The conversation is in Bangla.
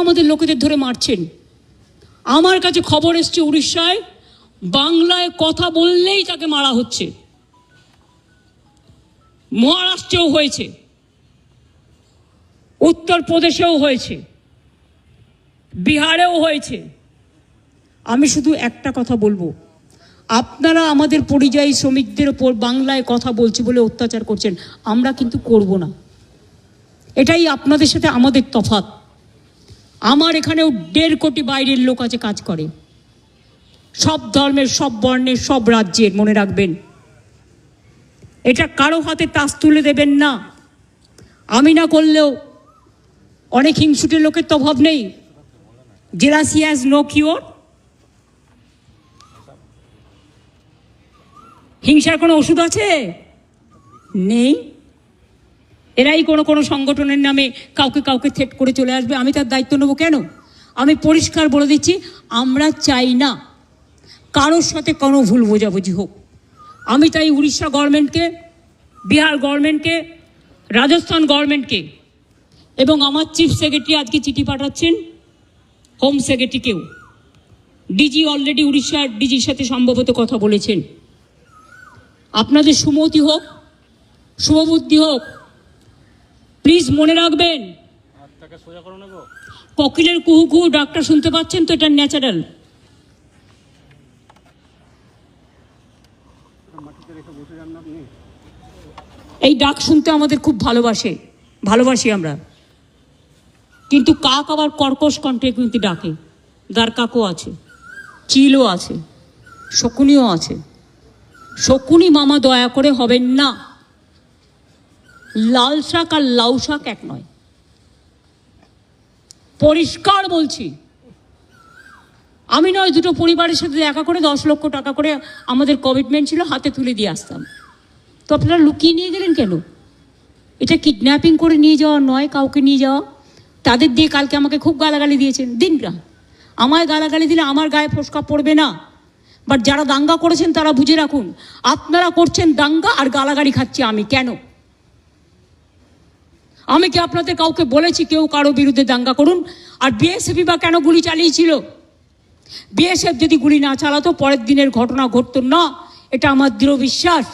আমাদের লোকেদের ধরে মারছেন। আমার কাছে খবর এসছে উড়িষ্যায়, বাংলায় কথা বললেই তাকে মারা হচ্ছে। মহারাষ্ট্রেও হয়েছে। উত্তরপ্রদেশেও হয়েছে। বিহারেও হয়েছে। আমি শুধু একটা কথা বলব। আপনারা আমাদের পরিযায়ী শ্রমিকদের ওপর বাংলায় কথা বলছি বলে অত্যাচার করছেন। আমরা কিন্তু করব না। এটাই আপনাদের সাথে আমাদের তফাৎ। আমার এখানেও দেড় কোটি বাইরের লোক আছে কাজ করে। সব ধর্মের, সব বর্ণের, সব রাজ্যের, মনে রাখবেন। এটা কারও হাতে তাস তুলে দেবেন না। আমি না করলেও অনেক হিংসুটের লোকের তো অভাব নেই। জেলাসি হ্যাজ নো কিওর হিংসার কোনো ওষুধ আছে? নেই। এরাই কোনো কোনো সংগঠনের নামে কাউকে কাউকে থেট করে চলে আসবে, আমি তার দায়িত্ব নেব কেন? আমি পরিষ্কার বলে দিচ্ছি, আমরা চাই না কারোর সাথে কোনো ভুল বোঝাবুঝি হোক। আমি তাই উড়িষ্যা গভর্নমেন্টকে বিহার গভর্নমেন্টকে রাজস্থান গভর্নমেন্টকে এবং আমার চিফ সেক্রেটারি আজকে চিঠি পাঠাচ্ছেন হোম সেক্রেটারিকেও ডিজি অলরেডি উড়িষ্যার ডিজির সাথে সম্ভবত কথা বলেছেন। আপনাদের সুমতি হোক, শুভবুদ্ধি হোক প্লিজ মনে রাখবেন। কোকিলের কুহু কুহু ডাক্তার শুনতে পাচ্ছেন তো এটা ন্যাচারাল। এই ডাক শুনতে আমাদের খুব ভালোবাসে ভালোবাসি আমরা। কিন্তু কাক আবার কর্কশ কণ্ঠে কিন্তু ডাকে। দার কাকও আছে চিলও আছে শকুনিও আছে। শকুনি মামা দয়া করে হবেন না। লাল শাক আর লাউ শাক এক নয়। পরিষ্কার বলছি, আমি নয়, দুটো পরিবারের সাথে দেখা করে দশ লক্ষ টাকা করে আমাদের কমিটমেন্ট ছিল, হাতে তুলে দিয়ে আসতাম। তো আপনারা লুকিয়ে নিয়ে গেলেন কেন? এটা কিডন্যাপিং করে নিয়ে যাওয়া নয়, কাউকে নিয়ে যাওয়া। তাদের দিয়ে কালকে আমাকে খুব গালাগালি দিয়েছেন দিন না আমায় গালাগালি দিলে আমার গায়ে ফোসকা পড়বে না। বাট যারা দাঙ্গা করেছেন তারা বুঝে রাখুন, আপনারা করছেন দাঙ্গা আর গালাগালি খাচ্ছি আমি, কেন? আমি কি আপনাদের কাউকে বলেছি কেউ কারও বিরুদ্ধে দাঙ্গা করুন? আর বিএসএফই বা কেন গুলি চালিয়েছিল? বিএসএফ যদি গুলি না চালাতো, পরের দিনের ঘটনা ঘটত না। এটা আমার দৃঢ় বিশ্বাস।